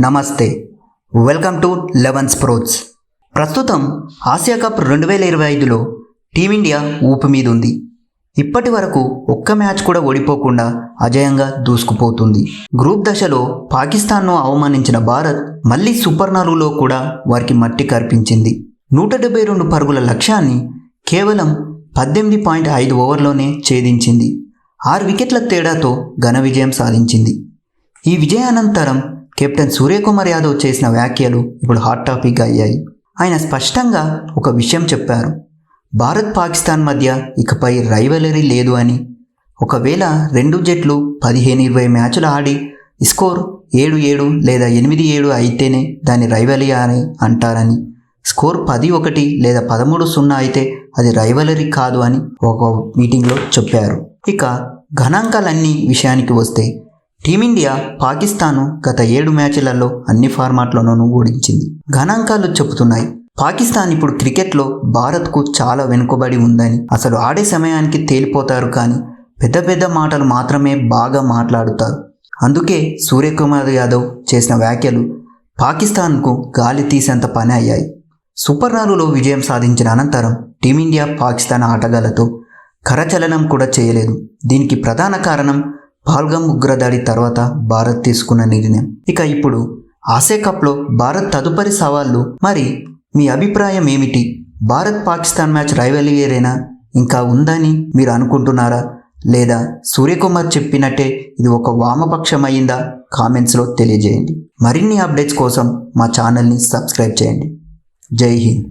నమస్తే. Welcome to eleven sports ప్రస్తుతం Asia cup రెండు వేల ఇరవై ఐదులో టీమిండియా ఊపు మీద ఉంది ఇప్పటి వరకు ఒక్క మ్యాచ్ కూడా ఓడిపోకుండా అజయంగా దూసుకుపోతుంది. గ్రూప్ దశలో పాకిస్తాన్ను అవమానించిన భారత్ మళ్ళీ సూపర్ నాలుగులో కూడా వారికి మట్టి కర్పించింది. నూట డెబ్బై రెండు పరుగుల లక్ష్యాన్ని కేవలం పద్దెనిమిది పాయింట్ ఐదు ఓవర్లోనే ఛేదించింది. ఆరు వికెట్ల తేడాతో ఘన విజయం సాధించింది. ఈ విజయానంతరం కెప్టెన్ సూర్యకుమార్ యాదవ్ చేసిన వ్యాఖ్యలు ఇప్పుడు హాట్ టాపిక్గా అయ్యాయి. ఆయన స్పష్టంగా ఒక విషయం చెప్పారు. భారత్ పాకిస్తాన్ మధ్య ఇకపై రైవలరీ లేదు అని. ఒకవేళ రెండు జట్లు పదిహేను ఇరవై మ్యాచ్లు ఆడి స్కోర్ ఏడు ఏడు లేదా ఎనిమిది ఏడు అయితేనే దాన్ని రైవలరీ అని అంటారని. స్కోర్ పది ఒకటి లేదా పదమూడు సున్నా అయితే అది రైవలరీ కాదు అని ఒక మీటింగ్లో చెప్పారు. ఇక గణాంకాలన్నీ విషయానికి వస్తే టీమిండియా పాకిస్తాను గత ఏడు మ్యాచ్లలో అన్ని ఫార్మాట్లోనూ ఓడించింది. గణాంకాలు చెబుతున్నాయి. పాకిస్తాన్ ఇప్పుడు క్రికెట్లో భారత్కు చాలా వెనుకబడి ఉందని అసలు ఆడే సమయానికి తేలిపోతారు కానీ పెద్ద పెద్ద మాటలు మాత్రమే బాగా మాట్లాడుతారు. అందుకే సూర్యకుమార్ యాదవ్ చేసిన వ్యాఖ్యలు పాకిస్తాన్కు గాలి తీసేంత పని అయ్యాయి. సూపర్ నాలుగులో విజయం సాధించిన అనంతరం టీమిండియా పాకిస్తాన్ ఆటగాళ్ళతో కరచలనం కూడా చేయలేదు. దీనికి ప్రధాన కారణం పాల్గమ్ ఉగ్రదాడి తర్వాత భారత్ తీసుకున్న నిర్ణయం. ఇక ఇప్పుడు ఆసే కప్లో భారత్ తదుపరి సవాళ్ళు మరి మీ అభిప్రాయం ఏమిటి? భారత్ పాకిస్తాన్ మ్యాచ్ రైవలీరేనా ఇంకా ఉందని మీరు అనుకుంటున్నారా? లేదా సూర్యకుమార్ చెప్పినట్టే ఇది ఒక వామపక్షం అయిందా కామెంట్స్లో తెలియజేయండి. మరిన్ని అప్డేట్స్ కోసం మా ఛానల్ని సబ్స్క్రైబ్ చేయండి. జై హింద్.